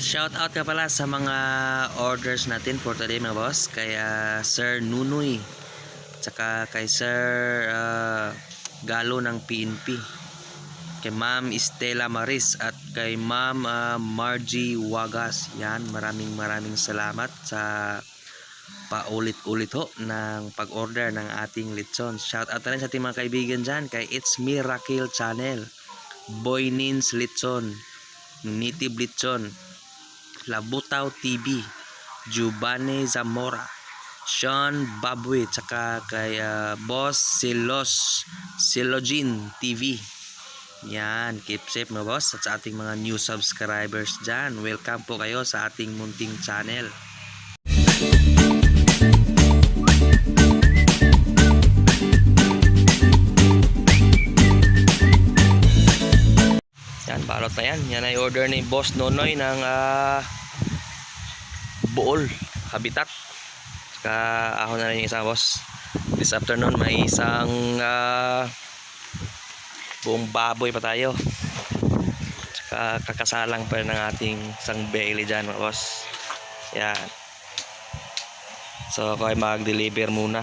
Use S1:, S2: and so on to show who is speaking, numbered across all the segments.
S1: Shout out ka pala sa mga orders natin for today mga boss. Kaya Sir Nunoy. Tsaka kay Sir ah, Galo ng PNP. Kay Ma'am Estela Maris at kay Ma'am ah, Margie Wagas. Yan, maraming maraming salamat sa paulit-ulit ho ng pag-order ng ating lechon. Shout out na rin sa ating mga kaibigan dyan kay It's Miracle Channel. Boy Nins Lechon. Native Lechon. Labutaw TV, Jubane Zamora, Sean Babwe, tsaka kay ah, Boss Silos, Silogin TV. Yan, keep safe mga boss at sa ating mga new subscribers dyan. Welcome po kayo sa ating munting channel. Yan, balot na yan. Yan ay order ni Boss Nonoy ng ah, buol, habitat. Saka ahon na rin yung isa boss. This afternoon may isang ah, buong baboy pa tayo. Saka kakasalang pa rin ng ating isang belly dyan boss. Yan. So ako ay mag-deliver muna.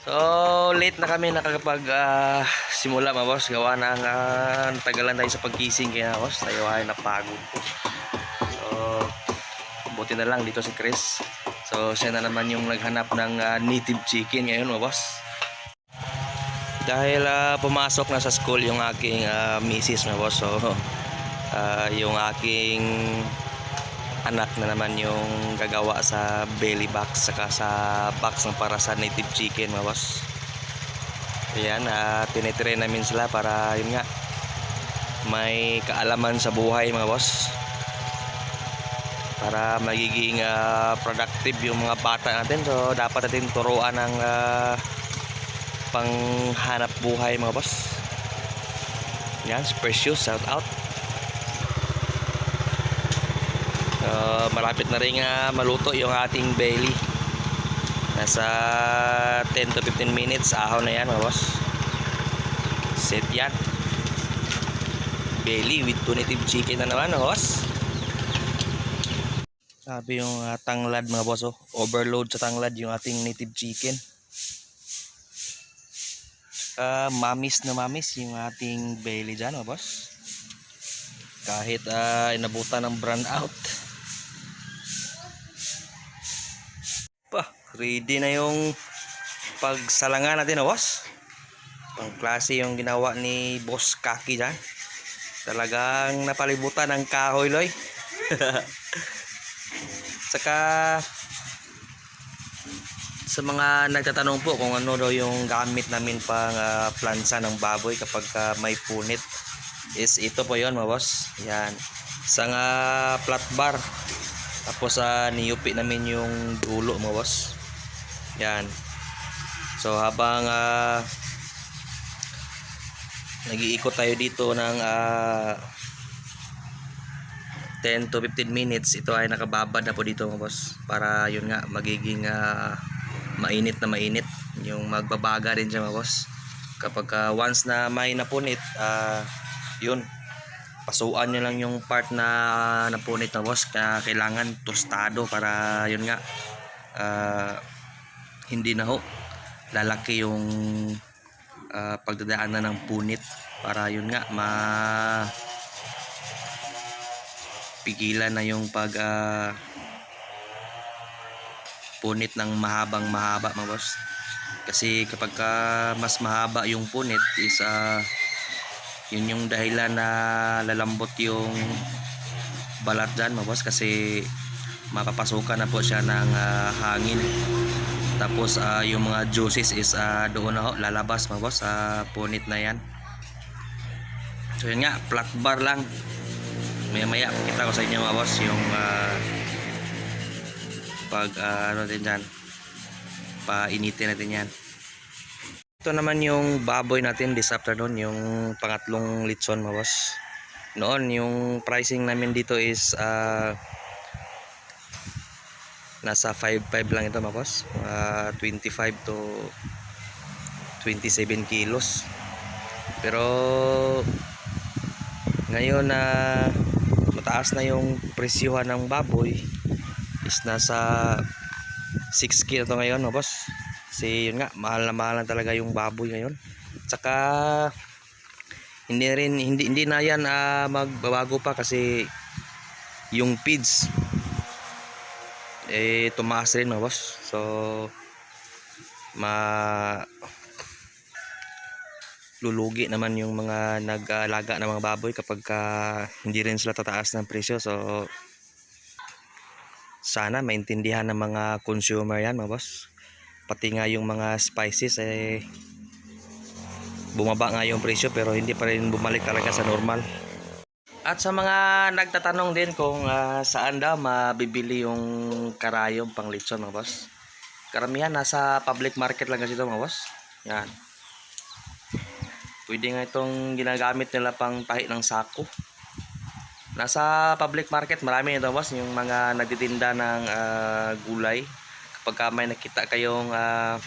S1: So late na kami nakakapag ah, simula mga boss. Gawa ng uh, tagalan tayo sa pagkising kaya boss. Tayo ay napagod. So buti na lang dito si Chris. So siya na naman yung naghanap ng ah, native chicken ngayon mga boss. Dahil ah, pumasok na sa school yung aking ah, misis mga boss. So ah, yung aking anak na naman yung gagawa sa belly box saka sa box ng para sa native chicken mga boss. Ayan, uh, tinitrain namin sila para yun nga may kaalaman sa buhay mga boss. Para magiging ah, productive yung mga bata natin. So dapat natin turuan ng ah, panghanap buhay mga boss. Yan precious shout out so, malapit na rin ah, maluto yung ating belly nasa 10 to 15 minutes ahon na yan mga boss set yan belly with tunitive chicken na naman mga boss sabi yung ah, tanglad mga boss oh. Overload sa tanglad yung ating native chicken. Saka mamis na mamis yung ating belly dyan mga boss. Kahit ah, inabutan ng brand out. Pa, ready na yung pagsalangan natin mga boss. Pang klase yung ginawa ni Boss Kaki dyan. Talagang napalibutan ng kahoy loy. Saka sa mga nagtatanong po kung ano daw yung gamit namin pang ah, plansa ng baboy kapag ah, may punit is ito po yon mga boss. Yan. Isang ah, flat bar. Tapos sa niyupi namin yung dulo mga boss. Yan. So habang ah, nag-iikot tayo dito ng ah, 10 to 15 minutes ito ay nakababad na po dito mga boss. Para yun nga magiging ah, mainit na mainit yung magbabaga din siya mga boss. Kapag ah, once na may napunit ah, yun pasuan nyo lang yung part na napunit na boss. Kaya kailangan tostado para yun nga ah, hindi na ho. Lalaki yung ah, pagdadaanan ng punit para yun nga ma pigilan na yung pag ah, punit ng mahabang mahaba mga boss. Kasi kapag ka mas mahaba yung punit is ah, yun yung dahilan na lalambot yung balat dyan mga boss kasi mapapasukan na po siya ng ah, hangin tapos ah, yung mga juices is ah, doon na ho, lalabas mga boss sa punit na yan. So yun nga flat bar lang. Maya maya kita ko sa inyo mga boss yung ah, pag ah, ano din dyan painitin natin yan. Ito naman yung baboy natin this afternoon yung pangatlong litson mga boss. Noon yung pricing namin dito is ah, nasa 5.5 lang ito boss. Mga 25 to 27 kilos. Pero ngayon na tataas na yung presyuhan ng baboy is nasa 6k na to ngayon no boss. Kasi yun nga mahal na mahal na talaga yung baboy ngayon. Tsaka hindi rin hindi hindi na yan ah, magbabago pa kasi yung feeds eh tumaas rin mga boss. So ma lulugi naman yung mga nag-alaga ng mga baboy kapag ka hindi rin sila tataas ng presyo. So sana maintindihan ng mga consumer yan mga boss. Pati nga yung mga spices eh bumaba nga yung presyo pero hindi pa rin bumalik talaga sa normal at sa mga nagtatanong din kung ah, saan daw mabibili yung karayong pang lechon mga boss? Karamihan nasa public market lang kasi ito mga boss. Yan. Pwede nga itong ginagamit nila pang tahi ng sako. Nasa public market marami ito boss yung mga nagtitinda ng ah, gulay. Kapag ka may nakita kayong ah,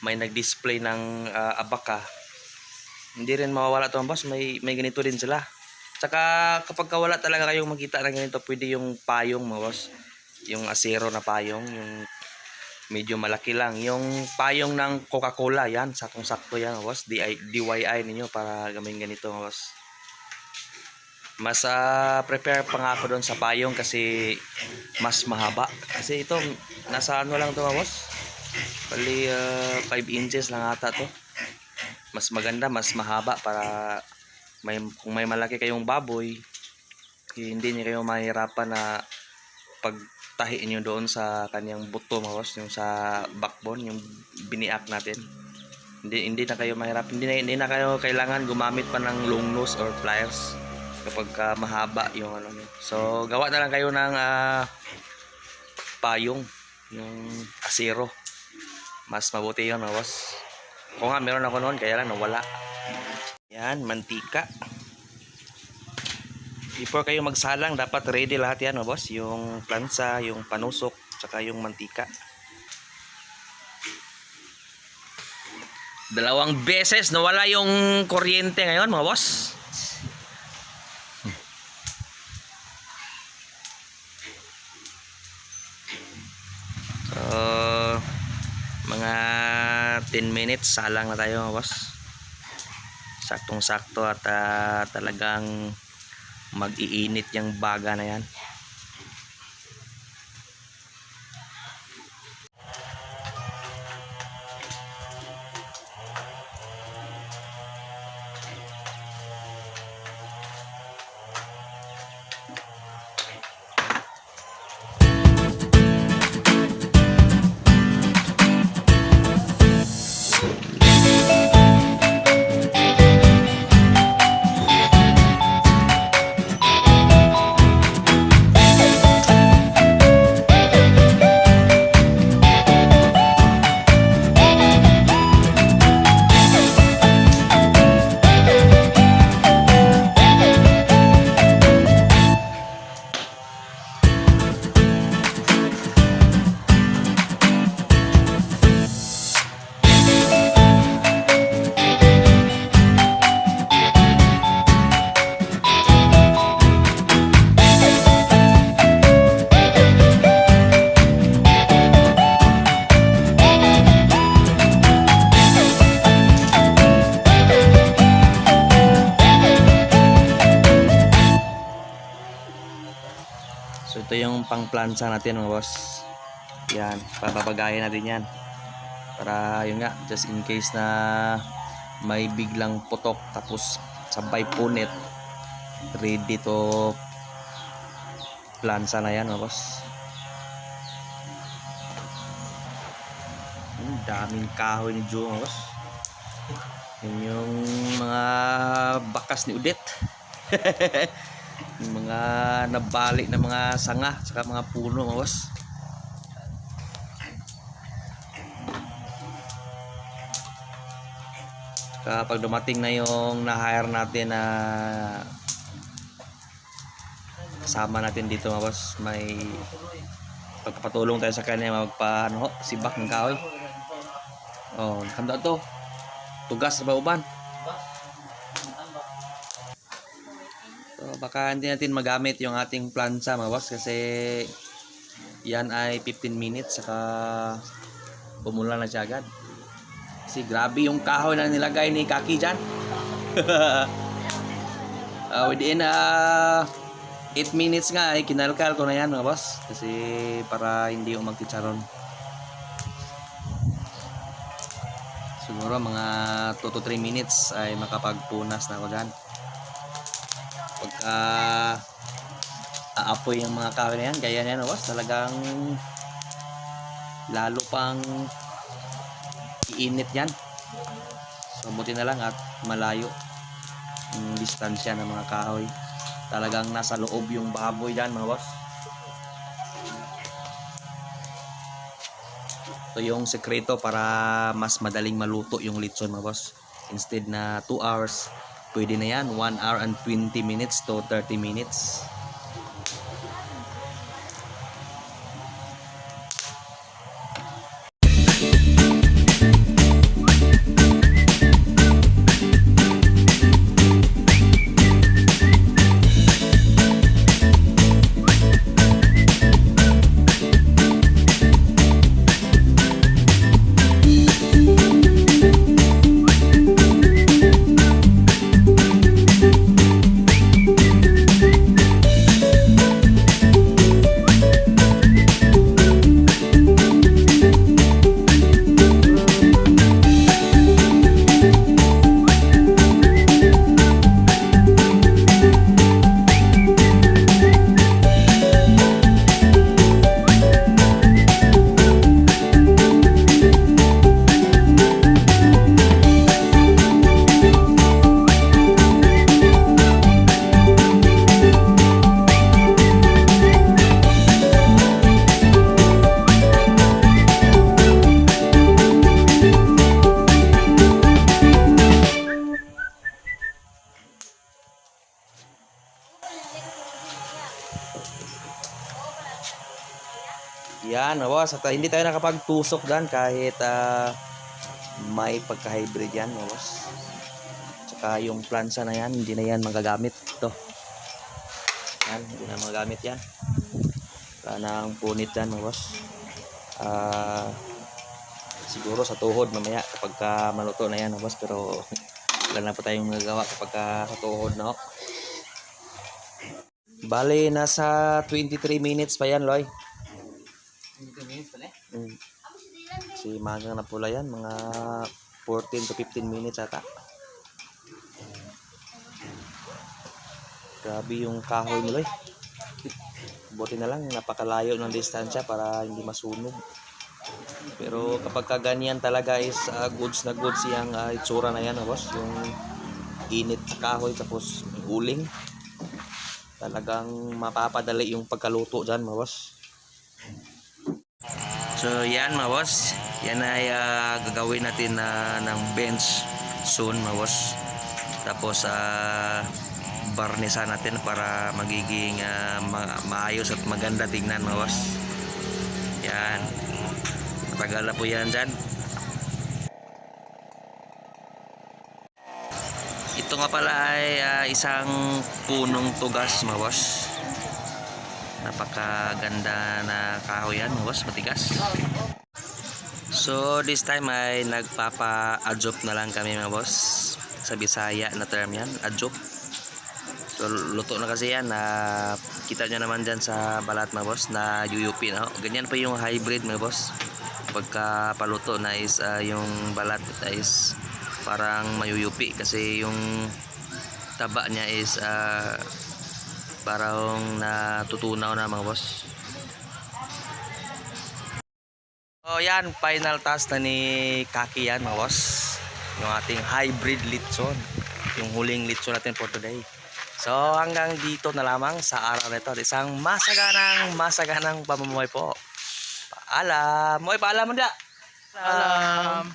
S1: may nag-display ng ah, abaka hindi rin mawawala ito boss. May, may ganito din sila tsaka kapag ka wala talaga kayong makita ng ganito pwede yung payong mga boss. Yung asero na payong yung medyo malaki lang. Yung payong ng Coca-Cola yan. Sakong sakto yan mga boss. DI, DIY ninyo para gawin ganito mga boss. Mas ah, prepare pa nga ako doon sa payong kasi mas mahaba. Kasi ito nasa ano lang to mga boss? Bali 5 inches lang ata to. Mas maganda mas mahaba para may kung may malaki kayong baboy eh, hindi niyo kayo mahirapan na pagtahiin nyo doon sa kanyang buto boss yung sa backbone yung biniak natin. Hindi hindi na kayo mahirap hindi na, hindi na kayo kailangan gumamit pa ng long nose or pliers kapag ka mahaba yung ano nyo. so gawa na lang kayo ng ah, payong yung asero. Mas mabuti yun boss. Kung nga meron ako noon kaya lang nawala yan mantika. Before kayo magsalang dapat ready lahat yan mga boss. Yung plansa yung panusok tsaka yung mantika. Dalawang beses nawala yung kuryente ngayon mga boss. So, mga 10 minutes salang na tayo mga boss. Saktong sakto at ah, talagang mag-iinit yung baga na yan. Pangplansa natin mga boss. Yan, papapagayin natin yan. Para yun nga, just in case na may biglang putok tapos sabay punit ready to plansa na yan mga boss. Ang daming kahoy ni Joe mga boss. Yun yung mga bakas ni Udet. mga nabalik na mga sanga saka mga puno mga boss. Kapag dumating na yung na-hire natin na kasama natin dito mga boss may pagpapatulong tayo sa kanya magpa ano sibak ng kahoy. Oh handa to. Tugas sa bauban baka hindi natin magamit yung ating plansa mga boss kasi yan ay 15 minutes saka bumula na siya agad. Kasi grabe yung kahoy na nilagay ni Kaki dyan. uh, within uh, 8 minutes nga ay kinalkal ko na yan mga boss kasi para hindi yung magchicharon. Siguro mga 2 to 3 minutes ay makapagpunas na ako dyan. Pagka aapoy yung mga kahoy na yan, gaya na yan, boss, talagang lalo pang iinit yan. So, buti na lang at malayo yung distansya ng mga kahoy. Talagang nasa loob yung baboy dyan, mga boss. Ito yung sekreto para mas madaling maluto yung litson, mga boss. Instead na 2 hours, pwede na yan. 1 hour and 20 minutes to 30 minutes. Yan, boss. At uh, hindi tayo nakapagtusok dyan kahit uh, may pagka-hybrid yan, boss. Tsaka yung plansa na yan, hindi na yan magagamit. Ito. Yan, hindi na magagamit yan. Wala nang punit yan, boss. Ah... siguro sa tuhod mamaya kapag ka maluto na yan, boss. Pero wala na pa tayong magagawa kapag ka sa tuhod, no? Bale, nasa 23 minutes pa yan, Loy. Mm. Si magang na pula yan, mga 14 to 15 minutes ata. Grabe yung kahoy nila eh. Buti na lang, napakalayo ng distansya para hindi masunog. Pero kapag kaganyan talaga is ah, goods na goods yung ah, itsura na yan, boss. Yung init sa kahoy tapos uling. Talagang mapapadali yung pagkaluto dyan, boss. So yan mga boss, yan ay ah, gagawin natin na ng bench soon boss. Tapos uh, barnisan natin para magiging ah, ma- maayos at maganda tingnan boss. Yan. Matagal na po yan dyan. Ito nga pala ay ah, isang punong tugas boss napakaganda na kahoy yan boss matigas so this time ay nagpapa-adjop na lang kami mga boss. Sa Bisaya na term yan adjop so luto na kasi yan. Na kita nyo naman dyan sa balat mga boss na UUP no? ganyan pa yung hybrid mga boss. Pagka paluto na is ah, yung balat is parang mayuyupi kasi yung taba niya is ah, parang natutunaw na mga boss yan final task na ni Kaki yan mga boss. Yung ating hybrid litson yung huling litson natin for today. So hanggang dito na lamang sa araw na ito isang masaganang masaganang pamumuhay po. Paalam. Moy paalam mo da
S2: Alam.